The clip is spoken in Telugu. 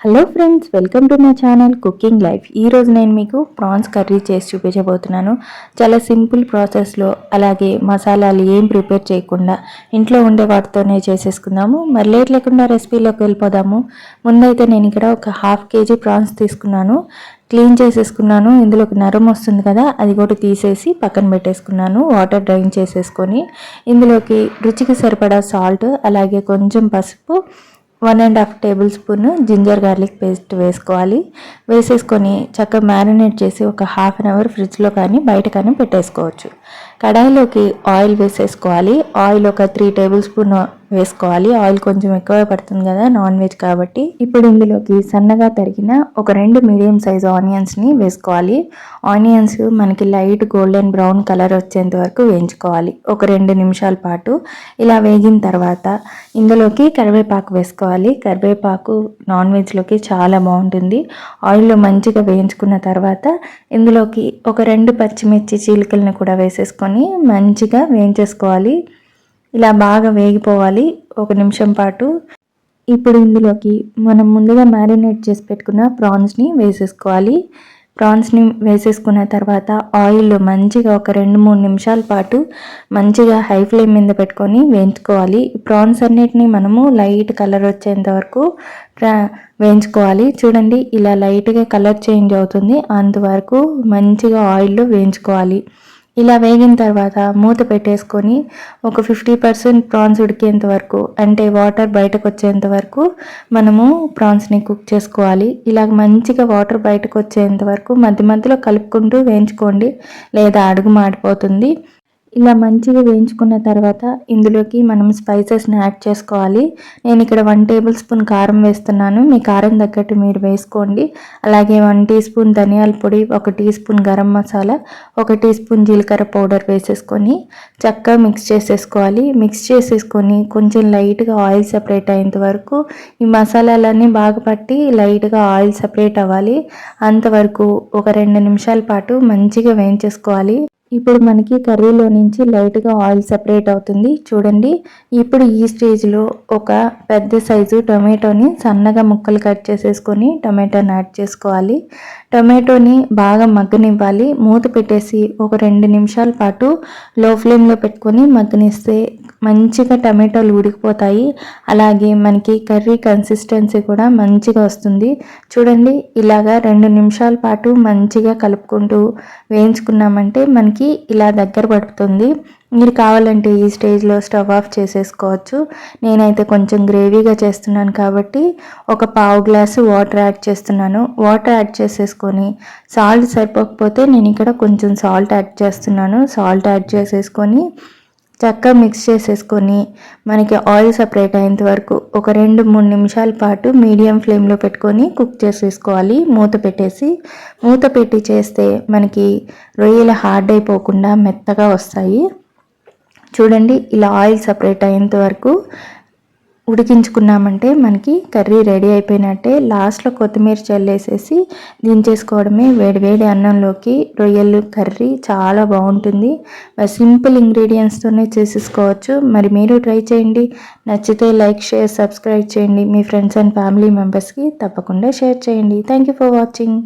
Hello friends welcome to my channel cooking life ఈరోజు నేను మీకు ప్రాన్స్ కర్రీ చేసి చూపించబోతున్నాను. చాలా సింపుల్ ప్రాసెస్లో అలాగే మసాలాలు ఏం ప్రిపేర్ చేయకుండా ఇంట్లో ఉండే వాటితోనే చేసేసుకుందాము. మరి లేట్ లేకుండా రెసిపీలోకి వెళ్ళిపోదాము. ముందైతే నేను ఇక్కడ ఒక హాఫ్ కేజీ ప్రాన్స్ తీసుకున్నాను. క్లీన్ చేసేసుకున్నాను. ఇందులోకి నరం వస్తుంది కదా అది కూడా తీసేసి పక్కన పెట్టేసుకున్నాను. వాటర్ డ్రైన్ చేసేసుకొని ఇందులోకి రుచికి సరిపడా సాల్ట్ అలాగే కొంచెం పసుపు one and half tablespoon ginger garlic paste వేసుకోవాలి. వేసేసుకొని చక్కగా మ్యారినేట్ చేసి ఒక హాఫ్ అన్ అవర్ ఫ్రిడ్జ్లో కానీ బయట కానీ పెట్టేసుకోవచ్చు. కడాయిలోకి ఆయిల్ వేసేసుకోవాలి. ఆయిల్ ఒక త్రీ టేబుల్ స్పూన్ వేసుకోవాలి. ఆయిల్ కొంచెం ఎక్కువ పడుతుంది కదా నాన్ వెజ్ కాబట్టి. ఇప్పుడు ఇందులోకి సన్నగా తరిగిన ఒక రెండు మీడియం సైజ్ ఆనియన్స్ని వేసుకోవాలి. ఆనియన్స్ మనకి లైట్ గోల్డెన్ బ్రౌన్ కలర్ వచ్చేంత వరకు వేయించుకోవాలి. ఒక రెండు నిమిషాల పాటు. ఇలా వేగిన తర్వాత ఇందులోకి కరివేపాకు వేసుకోవాలి. కరివేపాకు నాన్ వెజ్లోకి చాలా బాగుంటుంది. ఆయిల్లో మంచిగా వేయించుకున్న తర్వాత ఇందులోకి ఒక రెండు పచ్చిమిర్చి చీలికలను కూడా వేసేసుకొని మంచిగా వేయించేసుకోవాలి. ఇలా బాగా వేగిపోవాలి. ఒక నిమిషం పాటు. ఇప్పుడు ఇందులోకి మనం ముందుగా మ్యారినేట్ చేసి పెట్టుకున్న ప్రాన్స్ని వేసేసుకోవాలి. ప్రాన్స్ని వేసేసుకున్న తర్వాత ఆయిల్ మంచిగా ఒక రెండు మూడు నిమిషాల పాటు మంచిగా హై ఫ్లేమ్ మీద పెట్టుకొని వేయించుకోవాలి. ప్రాన్స్ అన్నిటిని మనము లైట్ కలర్ వచ్చేంత వరకు వేయించుకోవాలి. చూడండి ఇలా లైట్గా కలర్ చేంజ్ అవుతుంది. అంతవరకు మంచిగా ఆయిల్లో వేయించుకోవాలి. ఇలా వేగిన తర్వాత మూత పెట్టేసుకొని ఒక ఫిఫ్టీ పర్సెంట్ ప్రాన్స్ ఉడికేంత వరకు అంటే వాటర్ బయటకు వచ్చేంత వరకు మనము ప్రాన్స్ని కుక్ చేసుకోవాలి. ఇలా మంచిగా వాటర్ బయటకు వచ్చేంత వరకు మధ్య మధ్యలో కలుపుకుంటూ వేయించుకోండి లేదా అడుగు మాడిపోతుంది. ఇలా మంచిగా వేయించుకున్న తర్వాత ఇందులోకి మనం స్పైసెస్ని యాడ్ చేసుకోవాలి. నేను ఇక్కడ వన్ టేబుల్ స్పూన్ కారం వేస్తున్నాను. మీ కారం తగ్గట్టు మీరు వేసుకోండి. అలాగే వన్ టీ స్పూన్ ధనియాల పొడి ఒక టీ స్పూన్ గరం మసాలా ఒక టీ స్పూన్ జీలకర్ర పౌడర్ వేసేసుకొని చక్కగా మిక్స్ చేసేసుకోవాలి. మిక్స్ చేసేసుకొని కొంచెం లైట్గా ఆయిల్ సపరేట్ అయ్యేంత వరకు ఈ మసాలాలన్నీ బాగా పట్టి లైట్గా ఆయిల్ సపరేట్ అవ్వాలి. అంతవరకు ఒక రెండు నిమిషాల పాటు మంచిగా వేయించేసుకోవాలి. ఇప్పుడు మనకి కర్రీలో నుంచి లైట్గా ఆయిల్ సపరేట్ అవుతుంది. చూడండి. ఇప్పుడు ఈ స్టేజ్లో ఒక పెద్ద సైజు టొమాటోని సన్నగా ముక్కలు కట్ చేసేసుకొని టొమాటోని యాడ్ చేసుకోవాలి. టొమాటోని బాగా మగ్గనివ్వాలి. మూత పెట్టేసి ఒక రెండు నిమిషాల పాటు లో ఫ్లేమ్లో పెట్టుకొని మగ్గనిస్తే మంచిగా టమాటోలు ఉడికిపోతాయి. అలాగే మనకి కర్రీ కన్సిస్టెన్సీ కూడా మంచిగా వస్తుంది. చూడండి ఇలాగా రెండు నిమిషాల పాటు మంచిగా కలుపుకుంటూ వేయించుకున్నామంటే మనకి ఇలా దగ్గర పడుతుంది. మీరు కావాలంటే ఈ స్టేజ్లో స్టవ్ ఆఫ్ చేసేసుకోవచ్చు. నేనైతే కొంచెం గ్రేవీగా చేస్తున్నాను కాబట్టి ఒక పావు గ్లాసు వాటర్ యాడ్ చేస్తున్నాను. వాటర్ యాడ్ చేసేసుకొని సాల్ట్ సరిపోకపోతే నేను ఇక్కడ కొంచెం సాల్ట్ యాడ్ చేస్తున్నాను. సాల్ట్ యాడ్ చేసేసుకొని చక్కగా మిక్స్ చేసేసుకొని మనకి ఆయిల్ సపరేట్ అయ్యేంత వరకు ఒక రెండు మూడు నిమిషాల పాటు మీడియం ఫ్లేమ్లో పెట్టుకొని కుక్ చేసేసుకోవాలి. మూత పెట్టేసి మూత పెట్టి చేస్తే మనకి రొయ్యలు హార్డ్ అయిపోకుండా మెత్తగా వస్తాయి. చూడండి ఇలా ఆయిల్ సపరేట్ అయ్యేంత వరకు ఉడికించుకున్నామంటే మనకి కర్రీ రెడీ అయిపోయినట్టే. లాస్ట్లో కొత్తిమీర చల్లేసేసి దించేసుకోవడమే వేడి వేడి అన్నంలోకి రొయ్యలు కర్రీ చాలా బాగుంటుంది. సింపుల్ ఇంగ్రీడియంట్స్తోనే చేసేసుకోవచ్చు. మరి మీరు ట్రై చేయండి. నచ్చితే లైక్ షేర్ సబ్స్క్రైబ్ చేయండి. మీ ఫ్రెండ్స్ అండ్ ఫ్యామిలీ మెంబర్స్కి తప్పకుండా షేర్ చేయండి. Thank you for watching.